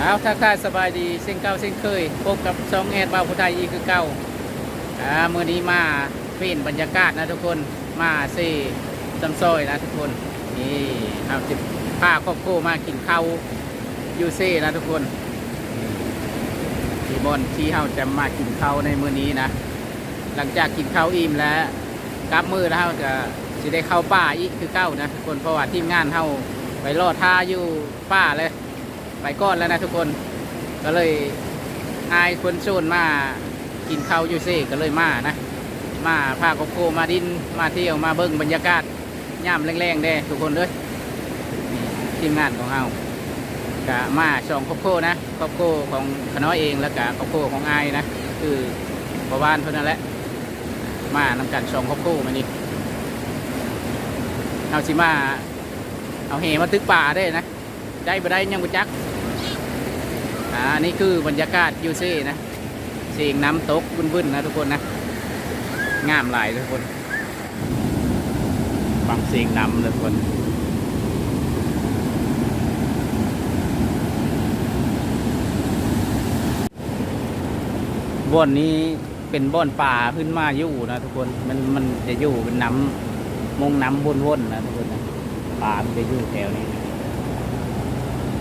เอาทักทายสบายดีเส้นเก้าเส้นเคยพบกับซองแอดบ่าวผู้ไทยอีกคือเก้าอ่ามื่อนี้มาเปลี่ยนบรรยากาศนะทุกคนมาเซ่จำซอยนะทุกคนนี่เอาจิพาครอบครัวมากินข้าวยูเซ่นะทุกคนทีบอนที่เฮาจะมากินข้าวในมือนี้นะ หลังจากกินข้าวอิ่มแล้วกลับมือแล้วเฮาจะสิได้เข้าป่าอีกคือเก้านะทุกคนเพราะว่าทีมงานเฮาไปรอท่าอยู่ป่าเลย ไปก้อนแล้วนะทุกคน ก็เลยอายคนโซนมากินข้าวอยูเซ่ก็เลยมานะ มาพาครอบครัวมาดินมาเที่ยวมาเบิ่งบรรยากาศย่ามแรงๆเด้ทุกคนเลยทีมงานของเฮากะมาสองครอบครัวนะครอบครัวของขน้อยเองแล้วกะครอบครัวของไอายนะ คือประวานเท่านั้นแหละ มานำกันสองครอบครัวมานี่เอาสิมา เอาเหมาตึกป่าได้นะ ได้บ่ได้ยังบ่จัก อ่านี่คือบรรยากาศยูเซ่นะเสียงน้ำตกวุ่นๆนะทุกคนนะงามหลายทุกคนฟังเสียงน้ำเลยทุกคนบ่อนนี้เป็นบ่อนป่าขึ้นมาอยู่นะทุกคนมันมันจะอยู่เป็นน้ำมงน้ำวนๆนะทุกคนนะป่ามันจะอยู่แถวนี้นะ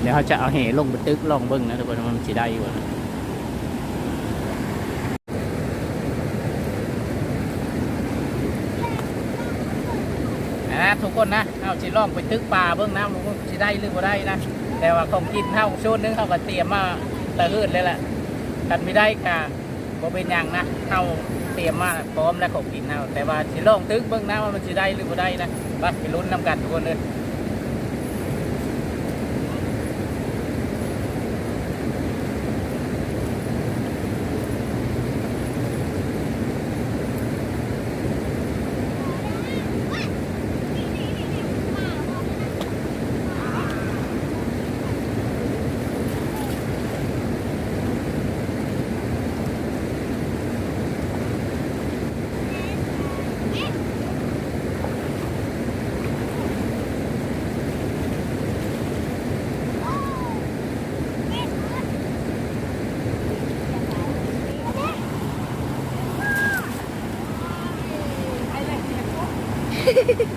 เดี๋ยวเขาจะเอาเหลงไปตึกลองเบิ้งนะทุกคนมันสิได้อยู่นะนะทุกคนนะเอาสิลองไปตึกป่าเบิ้องนะมันสิได้หรือบ่ได้นะ แต่ว่าของกินเท่าชุดนึงเขาก็เตรียมมาตะหืดเลยแหละกันไม่ได้ค่ะบ่เป็นหยังนะเขาเตรียมมาพร้อมแล้วของกินเท่าแต่ว่าสิลองตึกเบิ้องนะว่ามันสิได้หรือบ่ได้นะไปไปลุ้นนำกันทุกคนเลย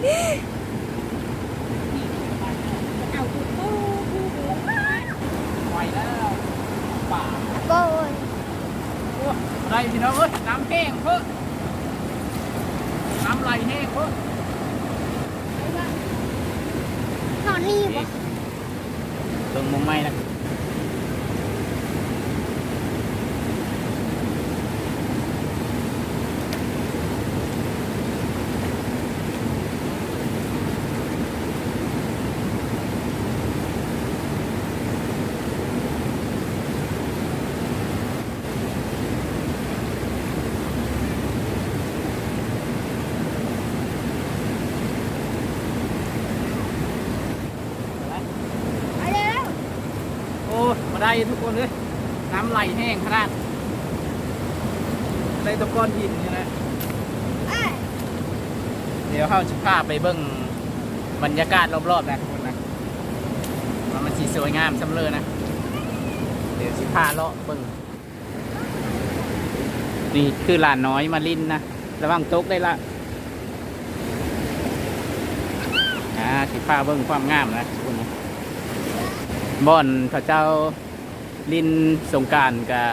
ไหวแล้วป่าโกนโอ้ไรพี่น้องเอ้ยน้ำแห้งเพิ่น้ำไหลแห้งเพิ่นอนนี่ปะเบิ่งมุมไม่นะเห็นไหม ไปเร็ว โอ้มาได้ ทุกคนเลยน้ำไหลแห้งขนาดในตะกอนหินนี่นะเดี๋ยวเข้าจะพาไปเบิ่งบรรยากาศรอบๆนะทุกคนนะว่ามันสีสวยงามสำเลยนะ เดี๋ยวสิพาเลาะเบิ่งนี่คือหลานน้อยมาลินนะระวังตกได้ละอ่าสิพาเบิ่งความงามนะทุกคนนะบ่อนพระเจ้า ลินสงการกับ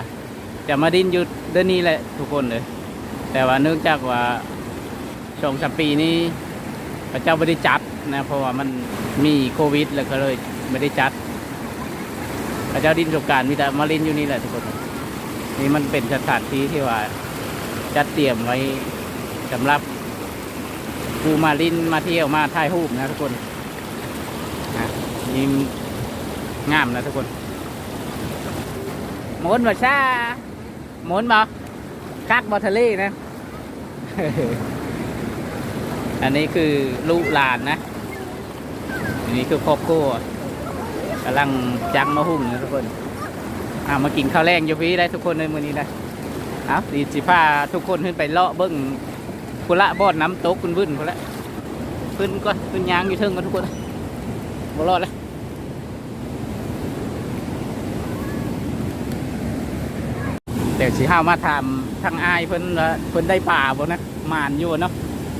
จะมาดินอยู่เดือนนี้แหละทุกคนเลยแต่ว่าเนื่องจากว่าสองสามปีนี้พระเจ้าไม่ได้จัดนะเพราะว่ามันมีโควิด แล้วก็เลยไม่ได้จัดพระเจ้าดินสงการมีแต่มาลินอยู่นี่แหละทุกคนนี่มันเป็นสถานที่ที่ว่าจัดเตรียมไว้สำหรับผู้มาลินมาเที่ยวมาถ่ายรูปนะทุกคนนะนี่งามนะทุกคน หมุนมาซาหมุนมาคักบอทะเลนะ อันนี้คือลูกหลานนะ อันนี้คือครอบครัวกำลังจังมาหุ่มนะทุกคนอ่ามากินข้าวแรงอยู่พี่ได้ทุกคนในมือนี้นะเอาดีสิพาทุกคนขึ้นไปเลาะเบิ้งคุละบอดน้ำตกคุณบึ้นคุละขึ้นก็ขึ้นยางอยู่เทิงกันทุกคนบ่รอดเลย เดี๋ยวสิห้ามาถามทางอายเพิ่นว่าเพิ่นได้ป่าบ่นะมานอยู่เนาะ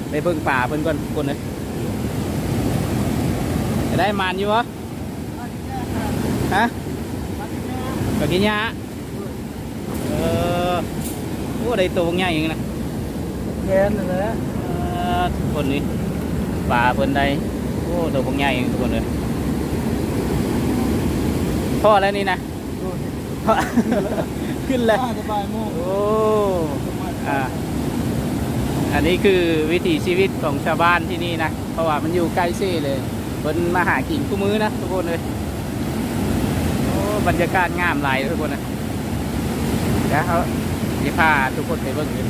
ไปเบิ่งป่าเพิ่นก่อนคนเลยได้มานอยู่เหรอฮะกกินยาเออโอ้ได้ตัวใหญ่เองนะแค่นั้นแหละเออทุกคนนี่ป่าเพิ่นได้โอ้ตัวพวกใหญ่เองทุกคนเลยพ่อแล้วนี่นะดูสิพ่อ ขึ้นเลยน่าจะบ่ายโมงโอ้อ่าอันนี้คือวิถีชีวิตของชาวบ้านที่นี่นะเพราะว่ามันอยู่ใกล้เซ่เลยคนมาหากินคู่มื้อนะทุกคนเลยโอ้บรรยากาศงามหลายทุกคนนะเดี๋ยวเขาจะพาทุกคนไปเบิ่งเลย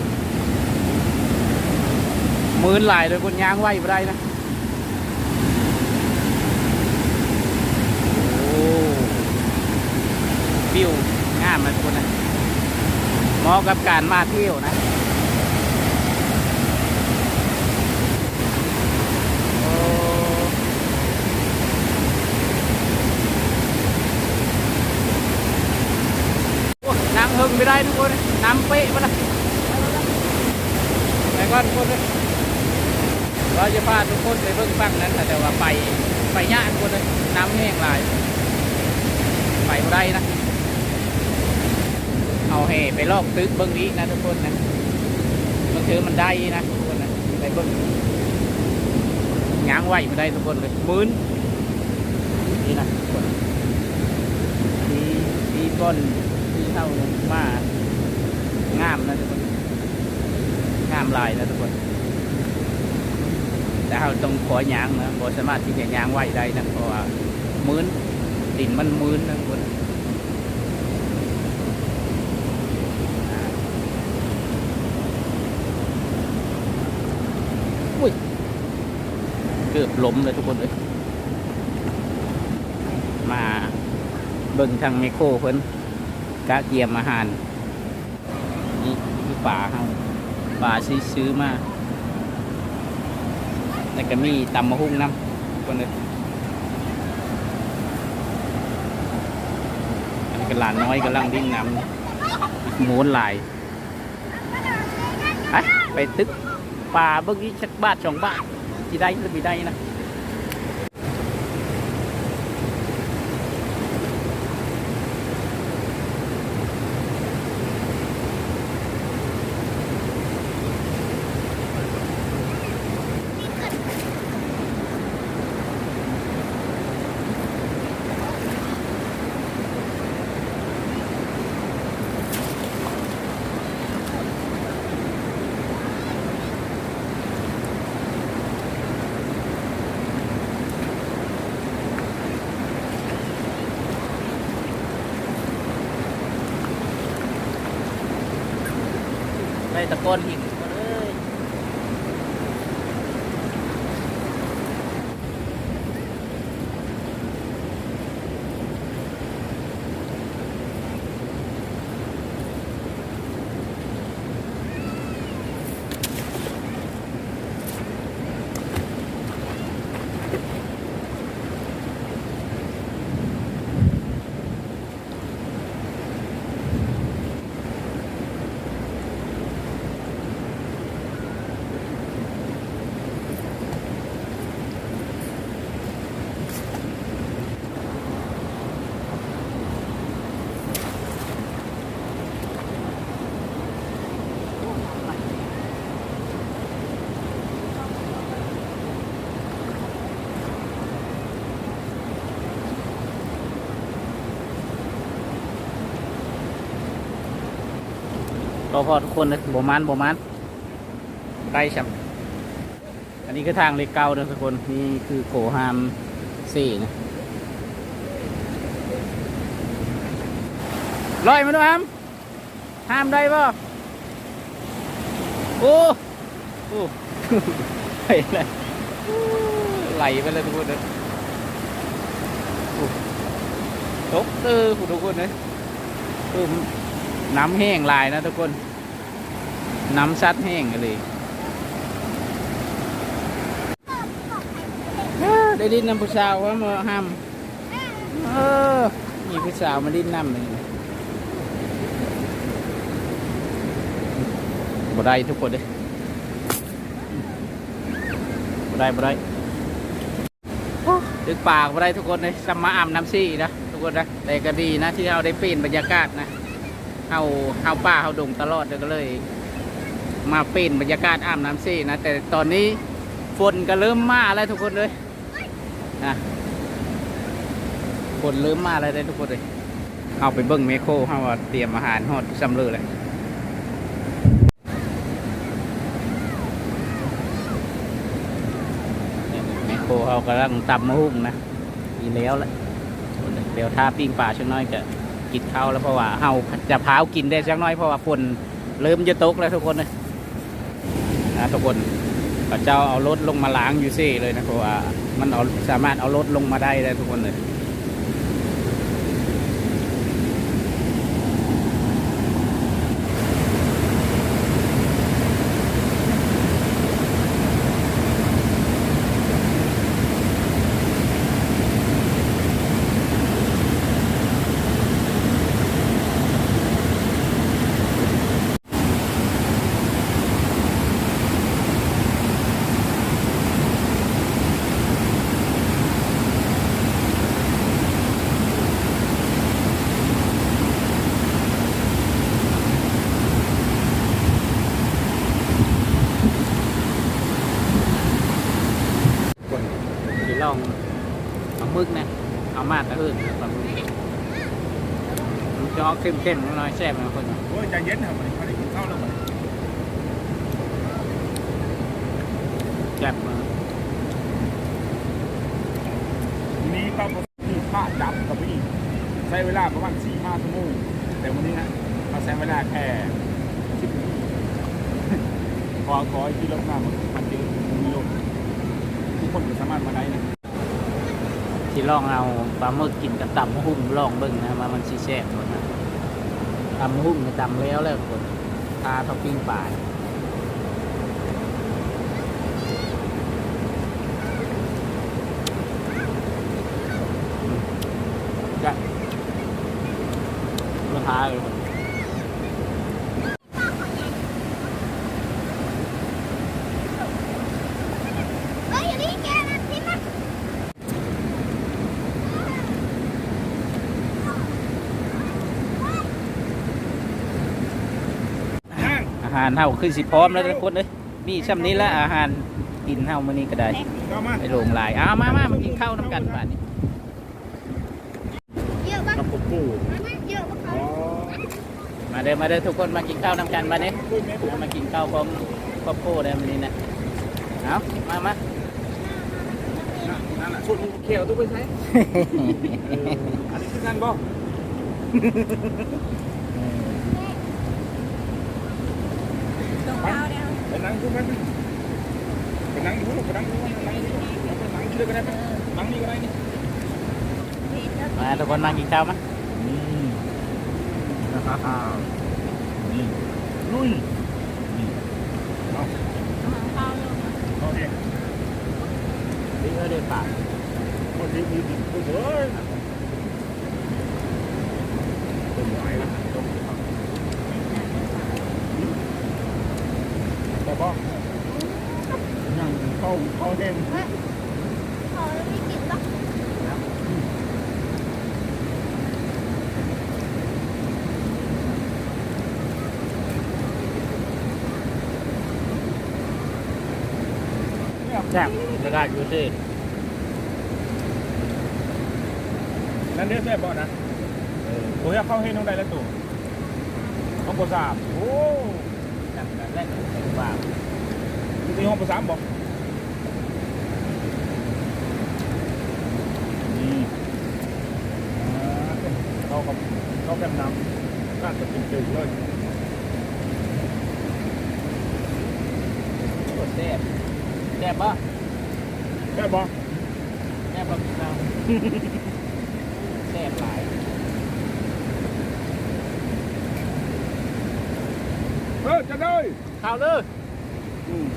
มื้อหลายเลยคนย่างไหวบ่ได้นะโอ้วิวงามนะทุกคนนะ มาะกับการมาเที่ยวนะโอ้โอ้น้ำหึงไม่ได้ทุกคนน้ำเป๊ะมาละไปก่อนทุกคนเราจะพาทุกคนไปเบิ่งฟังนั้นแต่ว่าไปไปยากทุกคนเลยน้ำแห้งหลายไปบ่ได้นะ เอาให้ไปลอกตึกเบิ้องนี้นะทุกคนนะมันคือมันได้นะทุกคนนะไปเบิ้งง้างไหวมาได้ทุกคนเลยหมื่นนี่นะทุกคนทีทีบอนทีเท่ามางามนะทุกคนงามลายนะทุกคนแต่เราต้องขอยางนะบสามารถที่จะยางไหวได้นะเพราะว่าหมื่นดินมันหมื่นนะทุกคน อุ้ยเกือบล้มเลยทุกคนเลยมาเบิ่งทางไมโครเพิ่นกะเกียมอาหาร นี่คือป่าเฮาป่าซื้อซื้อมาแล้วก็มีตำมะฮุ่งน้ำคนเลยอันนี้ก็หลานน้อยกำลังดิ้นน้ำหมูนหลายไปตึกป่าเบิ่งนี้ชักบาทสองบาท ที่ได้หรือไม่ ได้นะได้ตะโกนอีกมา เลยพอพอทุกคนเลยบมันบมันใกล้ชับอันนี้คือทางเลขเก้านะทุกคนนี่คือโกฮามสี่นะลอยมาด้วยฮามห้ามได้ป่ะโอ้โอ้ไปเลยไหลไปเลยทุกคนเลยตกเตอร์ทุกคนเลยคือ น้ำแห้งลายนะทุกคน น้ำซัดแห้งกันเลยได้ดินน้ำผู้สาวว่ามาห้ามเออมีผู้สาวมาดินน้ำเลยบ่ได้ทุกคนเลยบ่ได้บ่ได้ดึกปากบ่ได้ทุกคนเลยสมมาอ่ำน้ำซี่นะทุกคนนะแต่ก็ดีนะที่เราได้เปลี่ยนบรรยากาศนะ เฮาเฮาป่าเฮาดงตลอดเลยก็เลย มาเปลี่ยนบรรยากาศอ่ำน้ำซี่นะแต่ตอนนี้ฝนก็เริ่มมาแล้วทุกคนเลยนะฝนเริ่มมาแล้วได้ทุกคนเลยเอาไปเบิ้งเมโครเฮาว่าเตรียมอาหารฮอดสำเร็จเลยแมคโครเขากำลังตำมะฮุ่งนะอีแล้วแหละเดี๋ยวถ้าปิ้งปลาชักหน้อยจะ กินข้าวแล้วเพราะว่าเฮาจะพาวกินได้สักหน้อยเพราะว่าฝนเริ่มจะตกแล้วทุกคนเลยนะทุกคนพระเจ้าเอารถลงมาล้างอยู่ซี่เลยนะเพราะว่ามันเอาสามารถเอารถลงมาได้เลยทุกคนเลยคนที่ลองเอามึกนะเอามาตะอื่นปลาหมึกมันจะ ออกเข้มๆหน่อยแซ่บนะคนโอ้ยใจเย็นครับมันไม่ได้กินข้าวแล้วมันแซ่บมามีปลาหมึกมีผ้าดับกับพี่ใช้เวลาประมาณสี่ห้าชั่วโมงแต่วันนี้นะเราใช้เวลาแค่สิบนาทีขอขอที่รถมามันเยอะมีรถทุกคนก็สามารถมาได้นะที่ลองเอาปลาหมึกกินกับตำหุ่มลองเบิ่งนะมามันสีแซ่บหมดนะ ตำหุ้มในตำแล้วแล้วคนทาท็อปปิ้งป่าจะมาทาเลยคน เฮ้ยอันนี้แกนะที่มัน นั่ง อาหารเฮาคือสิพร้อมแล้วทุกคนเลยมีช่ำนี้แล้วอาหารกินเฮามื้อนี้ก็ได้เข้ามาไปโรงหลายอ้าวมามามากินข้าวน้ำกันบ้านนี้เยอะปะกับปูปูเยอะปะเขาอ๋อมาเด้อมาเด้อทุกคนมากินข้าวน้ำกันบ้านนี้เอามากินข้าวพร้อมครอบครัวได้มื้อนี้นะเอามามานั่นแหละชุดเขียวตู้ไปใช้อันนี้คือนั่นบ่ ไปนั่งดูไหมไปนั่งดูไปนั่งดูไปนั่งดูไปนั่งที่เดียวกันได้ไหมนั่งนี่ก็ได้นี่ มาทุกคนมากินข้าวมา นี่ฮ่านี่ลุยนี่เอาเอาเอง ดีเออเด้อปาก คนที่มีดินก็เฮ้ยต้นไม้ละต้นแต่บ่ยังเข้าเข้าเด่น เขาไม่กินปะ แซ่บจะได้อยู่สินั่นเด้อแซ่บบ่นะโอ้ยเข้าให้น้องได้แล้วตู่ห้องปสามโอ้จับกันแรกใส่ปากนี่ห้องปสามบอกนี่เข้ากับเข้ากันน้ำน่าจะเป็นจืดเลยโคตรแซ่บ แซ่บปะแซ่บบ่แซ่บปะกินข้าวแซ่บหลายเออจะได้ข้าวเลยอืม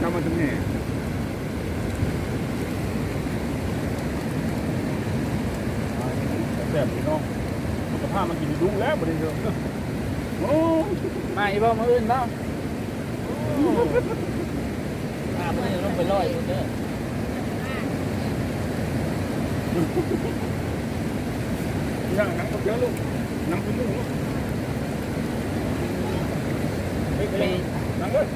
ทำมาถึงแห่แบบพี่น้องสุขภาพมันกินดุแล้วบริเวณโอ้มาอีบ่มาอื่นบ่มาเพิ่นลง ไปลอยพุ่นเด้อนั่งนั่งก็เยอะลูกนั่งคุณลูกลูกเฮ้ยไปนั่งเลย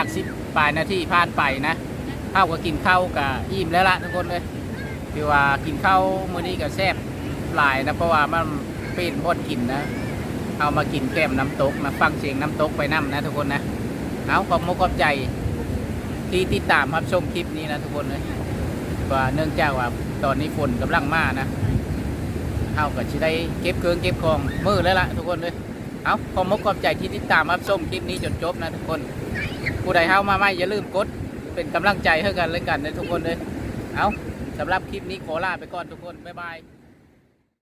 จากสิบปลายนาทีผ่านไปนะข้าวก็กินข้าวกับอิ่มแล้วล่ะทุกคนเลยคือว่ากินข้าวมื้อนี้ก็แซ่บหลายนะเพราะว่ามันเป็นบดกินนะเอามากินแก้มน้ำตกนะฟังเสียงน้ำตกไปน้ำนะทุกคนนะเอาขอบมกขอบใจที่ติดตามรับชมคลิปนี้นะทุกคนเลยว่าเนื่องจากว่าตอนนี้ฝนกำลังมานะเอาก็จะได้เก็บเครื่องเก็บของมือแล้วล่ะทุกคนเลยเอาขอบมกขอบใจที่ติดตามรับชมคลิปนี้จนจบนะทุกคน ผู้ใดเข้ามาไม่อย่าลืมกด เป็นกำลังใจให้กันเลยกันนะทุกคนเลยเอาสำหรับคลิปนี้ขอลาไปก่อนทุกคน บ๊ายบาย